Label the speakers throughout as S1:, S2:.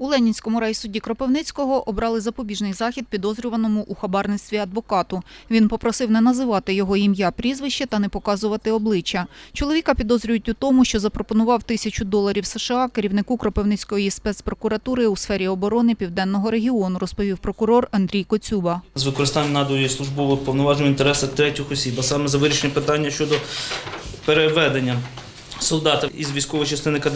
S1: У Ленінському райсуді Кропивницького обрали запобіжний захід підозрюваному у хабарництві адвокату. Він попросив не називати його ім'я, прізвище та не показувати обличчя. Чоловіка підозрюють у тому, що запропонував тисячу доларів США керівнику Кропивницької спецпрокуратури у сфері оборони Південного регіону, розповів прокурор Андрій Коцюба.
S2: з використанням надої службових повноважень в інтересах третіх осіб, а саме за вирішення питання щодо переведення солдата із військової частини, яка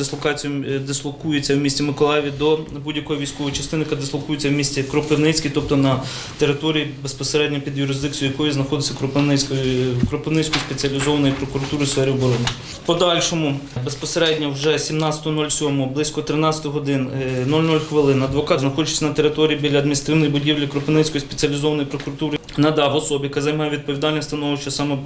S2: е, дислокується в місті Миколаєві, до будь-якої військової частини, яка дислокується в місті Кропивницький, тобто на території безпосередньо під юрисдикцією якої знаходиться Кропивницької Кропивницької спеціалізованої прокуратури сфері оборони. Подальшому безпосередньо вже 17.07, близько 13 годин е, 00 хвилин, адвокат, знаходячись на території біля адміністративної будівлі Кропивницької спеціалізованої прокуратури, надав особі, яка займає відповідальне становище саме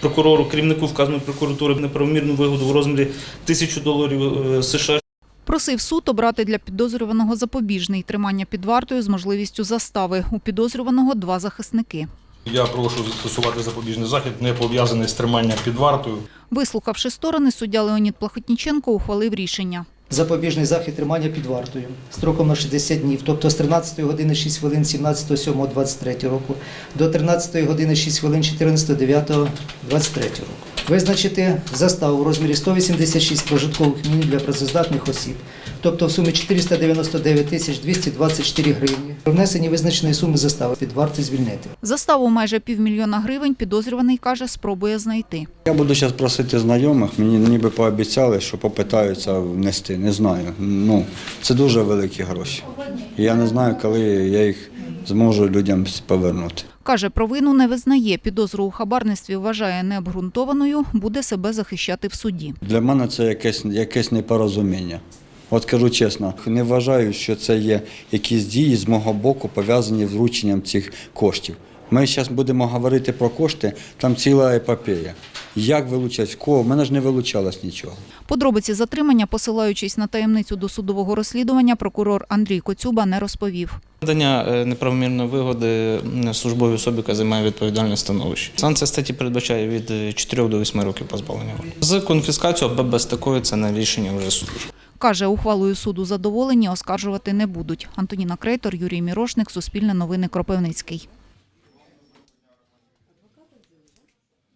S2: прокурору, керівнику вказаної прокуратури неправомірну вигоду розмірі тисячу доларів е, США.
S1: Просив суд обрати для підозрюваного запобіжний тримання під вартою з можливістю застави. У підозрюваного два захисники.
S3: Я прошу застосувати запобіжний захід, не пов'язаний з триманням під вартою.
S1: Вислухавши сторони, суддя Леонід Плахотніченко ухвалив рішення.
S4: Запобіжний захід тримання під вартою строком на 60 днів, тобто з 13 години 6 хвилин 17.07.23 року до 13 години 6 хвилин 14.09.23 року. Визначити заставу у розмірі 186 прожиткових мінімумів для працездатних осіб, тобто в сумі 499 тисяч 224 гривні. Про внесення визначеної суми застави під варту звільнити.
S1: Заставу майже півмільйона гривень підозрюваний, каже, спробує знайти.
S5: Я буду зараз просити знайомих, мені ніби пообіцяли, що попитаються внести. Не знаю. Ну, це дуже великі гроші. Я не знаю, коли я їх зможу людям повернути.
S1: Каже, провину не визнає, підозру у хабарництві вважає необґрунтованою, буде себе захищати в суді.
S5: Для мене це якесь, якесь непорозуміння. От кажу чесно, не вважаю, що це є якісь дії з мого боку пов'язані з врученням цих коштів. Ми зараз будемо говорити про кошти, там ціла епопея. Як вилучать, кого? В мене ж не вилучалось нічого.
S1: Подробиці затримання, посилаючись на таємницю досудового розслідування, прокурор Андрій Коцюба не розповів.
S2: Надання е, неправомірної вигоди службовій особі, яка займає відповідальне становище. Санкція статті передбачає від е, 4 до 8 років позбавлення. З конфіскацією або без такої це на рішення вже суду.
S1: Каже, ухвалою суду задоволені, оскаржувати не будуть. Антоніна Крейтор, Юрій Мірошник, Суспільне новини Кропивницький.